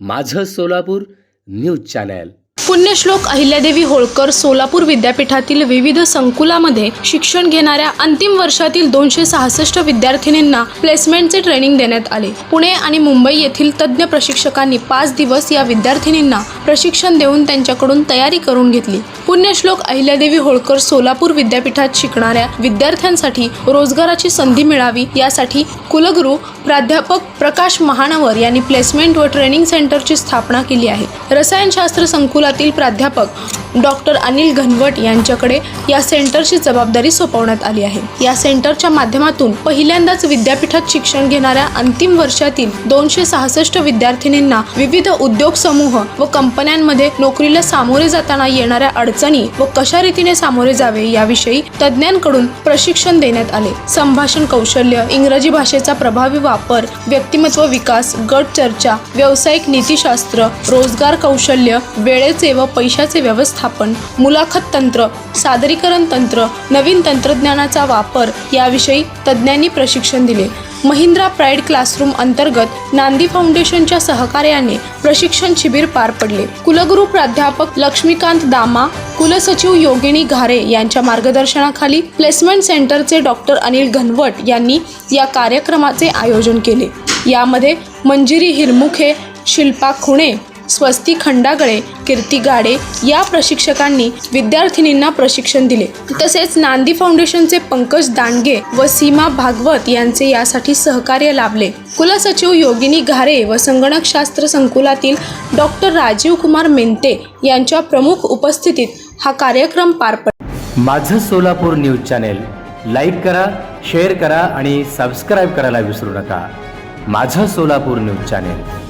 माझं Solapur news channel. पुण्यश्लोक अहिल्यादेवी होळकर सोलापूर विद्यापीठातील विविध संकुलामध्ये शिक्षण घेणाऱ्या अंतिम वर्षातील दोनशे सहासष्ट विद्यार्थिनींना प्लेसमेंटचे ट्रेनिंग देण्यात आले. पुणे आणि मुंबई येथील तज्ज्ञ प्रशिक्षकांनी पाच दिवस या विद्यार्थिनींना प्रशिक्षण देऊन त्यांच्याकडून तयारी करून घेतली. पुण्यश्लोक अहिल्यादेवी होळकर सोलापूर विद्यापीठात शिकणाऱ्या विद्यार्थ्यांसाठी रोजगाराची संधी मिळावी यासाठी कुलगुरू प्राध्यापक प्रकाश महानवर यांनी प्लेसमेंट व ट्रेनिंग सेंटरची स्थापना केली आहे. रसायनशास्त्र संकुलातील प्राध्यापक डॉक्टर अनिल घनवट यांच्याकडे या सेंटरची जबाबदारी सोपवण्यात आली आहे. या सेंटरच्या माध्यमातून पहिल्यांदाच विद्यापीठात शिक्षण घेणाऱ्या अंतिम वर्षातील दोनशे सहासष्ट विद्यार्थिनींना विविध उद्योग समूह व कंपन्यांमध्ये नोकरीला सामोरे जाताना येणाऱ्या अडचणी व कशा रीतीने सामोरे जावे याविषयी तज्ज्ञांकडून प्रशिक्षण देण्यात आले. संभाषण कौशल्य इंग्रजी भाषेचा प्रभावी वापर व्यक्तिमत्व विकास गट चर्चा व्यावसायिक नीतीशास्त्र रोजगार कौशल्य वेळेचे व पैशाचे व्यवस्थापन मुलाखत तंत्र सादरीकरण तंत्र नवीन तंत्रज्ञानाचा वापर याविषयी तज्ज्ञांनी प्रशिक्षण दिले. महिंद्रा प्राईड क्लासरूम अंतर्गत नांदी फाउंडेशनच्या सहकार्याने प्रशिक्षण शिबिर पार पडले. कुलगुरू प्राध्यापक लक्ष्मीकांत दामा कुलसचिव योगिनी घारे यांच्या मार्गदर्शनाखाली प्लेसमेंट सेंटरचे डॉक्टर अनिल घनवट यांनी या कार्यक्रमाचे आयोजन केले. यामध्ये मंजिरी हिरमुखे शिल्पा खुणे स्वस्ती खंडागळे कीर्ती गाडे या प्रशिक्षकांनी विद्यार्थिनींना प्रशिक्षण दिले. तसेच नांदी फाउंडेशनचे पंकज दांडगे व सीमा भागवत यांचे यासाठी सहकार्य लाभले. कुलसचिव योगिनी घारे व संगणकशास्त्र संकुलातील डॉक्टर राजीव कुमार मेंते यांच्या प्रमुख उपस्थितीत हा कार्यक्रम पार पडला. माझं सोलापूर न्यूज चॅनेल लाईक करा शेअर करा आणि सबस्क्राईब करायला विसरू नका. माझं सोलापूर न्यूज चॅनेल.